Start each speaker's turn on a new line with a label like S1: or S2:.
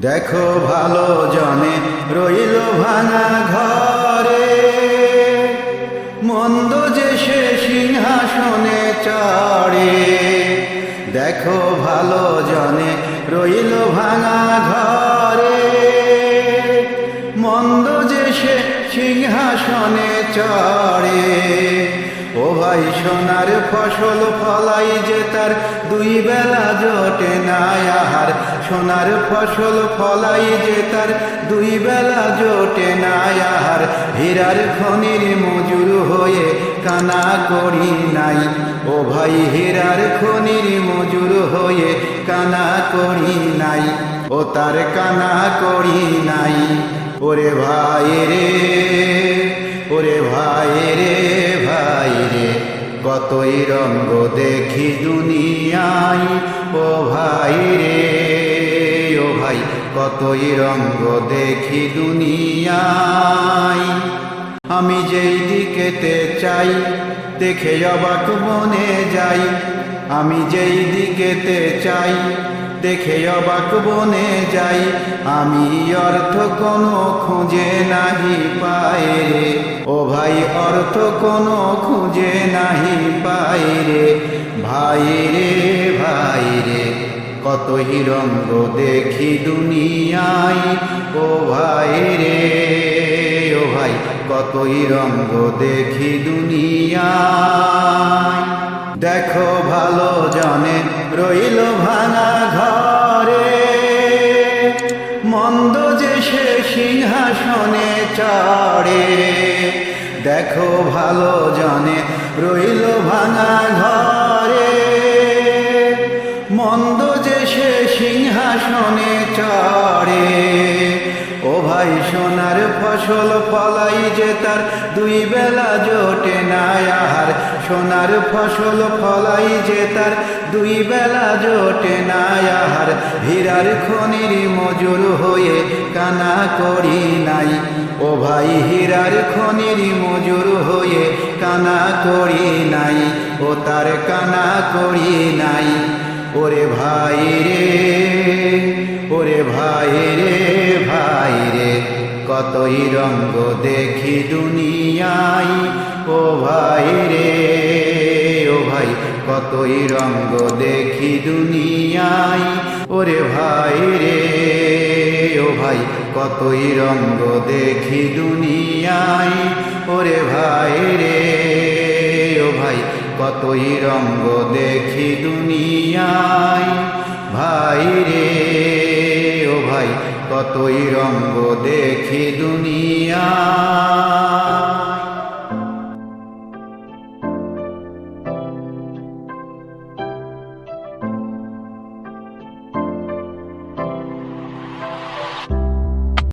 S1: দেখো ভালো জনে রইল ভাঙা ঘরে। মন্দ যে সে সিংহাসনে চড়ে। দেখো ভালো জনে রইল ভাঙা ঘরে। মন্দ যে সে সিংহাসনে চড়ে। ও ভাই সোনার ফসল ফলাই যে তার দুই বেলা জোটে না আহার। সোনার ফসল ফলাই যে তার দুই বেলা জোটে না আহার। হীরার খনির মজুর হয়ে কানা করি নাই। ও ভাই হীরার খনির মজুর হয়ে কানা করি নাই। ও তার কানা করি নাই। ওরে ভাই রে, ওরে ভাই কতই রঙ্গ দেখি দুনিয়াই ও ভাই রে, ও ভাই, কতই রঙ্গ দেখি দুনিয়াই আমি যেই দিকেতে চাই, দেখে অবাক মনে যাই। আমি যেই দিকেতে চাই, দেখে অবাক বনে যাই। আমি অর্থ কোনো খুঁজে নাহি পাই রে ও ভাই, অর্থ কোনো খুঁজে নাহি পাই রে ভাই রে ভাই রে কত হিরঙ্গ দেখি দুনিয়ায়। ও ভাই রে, ও ভাই, কতই রঙ্গ দেখি দুনিয়ায়। দেখো ভালো জনে, রইল ভাঙা ঘরে। মন্দ সিংহাসনে চড়ে। দেখো ভালো জনে রইল ভাঙা ঘরে। মন্দ যে সে সিংহাসনে চড়ে। ও ভাই, সোনার ফসল ফলাই যে তার দুই বেলা জোটে না আহার। সোনার ফসল ফলাই যে তার, দুই বেলা জোটে না আহার হীরার খনির মজুর হয়ে কানা করি নাই। ও ভাই, হীরার খনির মজুর হয়ে কানা করি নাই। ও তার কানা করি নাই। ওরে ভাই রে, ওরে ভাই রে ভাই রে, কতই রঙ্গ দেখি দুনিয়ায়। ও ভাই রে, ও ভাই, কতই রঙ্গ দেখি দুনিয়ায়। ওরে ভাই রে, ও ভাই, কতই রঙ্গ দেখি দুনিয়ায়। ওরে ভাই রে, ও ভাই, কতই রঙ্গ দেখি দুনিয়ায়। ভাই রে, ও ভাই, কতই রঙ্গ দেখি দুনিয়া